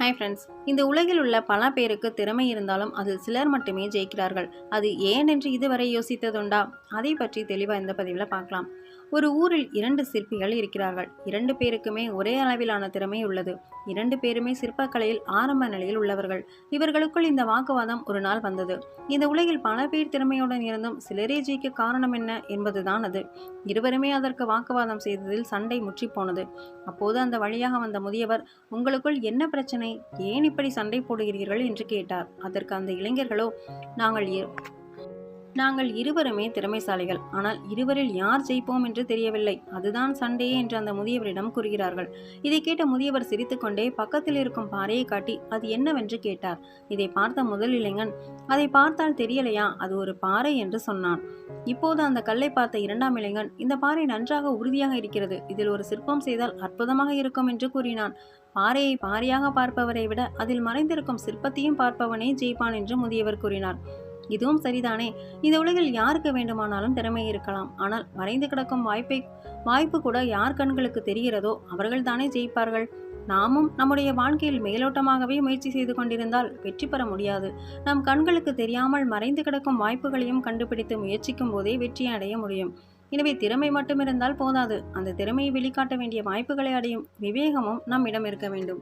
Hi friends இந்த உலகில் உள்ள பல பேருக்கு திறமை இருந்தாலும் அதில் சிலர் மட்டுமே ஜெயிக்கிறார்கள். அது ஏன் என்று இதுவரை யோசித்ததுண்டா? அதை பற்றி தெளிவாக இந்த பதிவில் பார்க்கலாம். ஒரு ஊரில் இரண்டு சிற்பிகள் இருக்கிறார்கள். இரண்டு பேருக்குமே ஒரே அளவிலான திறமை உள்ளது. இரண்டு பேருமே சிற்பக்கலையில் ஆரம்ப நிலையில் உள்ளவர்கள். இவர்களுக்குள் இந்த வாக்குவாதம் ஒரு நாள் வந்தது. இந்த உலகில் பல பேர் திறமையுடன் இருந்தும் சிலரே ஜெயிக்க காரணம் என்ன என்பதுதான் அது. இருவருமே அதற்கு வாக்குவாதம் செய்ததில் சண்டை முற்றி போனது. அப்போது அந்த வழியாக வந்த முதியவர் உங்களுக்குள் என்ன பிரச்சனை? ஏன் இப்படி சண்டை போடுகிறீர்கள்? என்று கேட்டார். அதற்கு அந்த இளைஞர்களோ நாங்கள் நாங்கள் இருவருமே திறமைசாலிகள். ஆனால் இருவரில் யார் ஜெயிப்போம் என்று தெரியவில்லை. அதுதான் சண்டையே என்று அந்த முதியவரிடம் கூறுகிறார்கள். இதை கேட்ட முதியவர் சிரித்துக்கொண்டே பக்கத்தில் இருக்கும் பாறையை காட்டி அது என்னவென்று கேட்டார். இதை பார்த்த முதல் இளைஞன் அதை பார்த்தால் தெரியலையா? அது ஒரு பாறை என்று சொன்னான். இப்போது அந்த கல்லை பார்த்த இரண்டாம் இளைஞன் இந்த பாறை நன்றாக உறுதியாக இருக்கிறது. இதில் ஒரு சிற்பம் செய்தால் அற்புதமாக இருக்கும் என்று கூறினான். பாறையை பாறையாக பார்ப்பவரை விட அதில் மறைந்திருக்கும் சிற்பத்தையும் பார்ப்பவனே ஜெயிப்பான் என்று முதியவர் கூறினார். இதுவும் சரிதானே? இந்த உலகில் யாருக்கு வேண்டுமானாலும் திறமை இருக்கலாம். ஆனால் மறைந்து கிடக்கும் வாய்ப்பை வாய்ப்பு கூட யார் கண்களுக்கு தெரிகிறதோ அவர்கள் தானே ஜெயிப்பார்கள். நாமும் நம்முடைய வாழ்க்கையில் மேலோட்டமாகவே முயற்சி செய்து கொண்டிருந்தால் வெற்றி பெற முடியாது. நம் கண்களுக்கு தெரியாமல் மறைந்து கிடக்கும் வாய்ப்புகளையும் கண்டுபிடித்து முயற்சிக்கும் போதே வெற்றி அடைய முடியும். எனவே திறமை மட்டும் இருந்தால் போதாது. அந்த திறமையை வெளிக்காட்ட வேண்டிய வாய்ப்புகளை அடையும் விவேகமும் நம்மிடம் இருக்க வேண்டும்.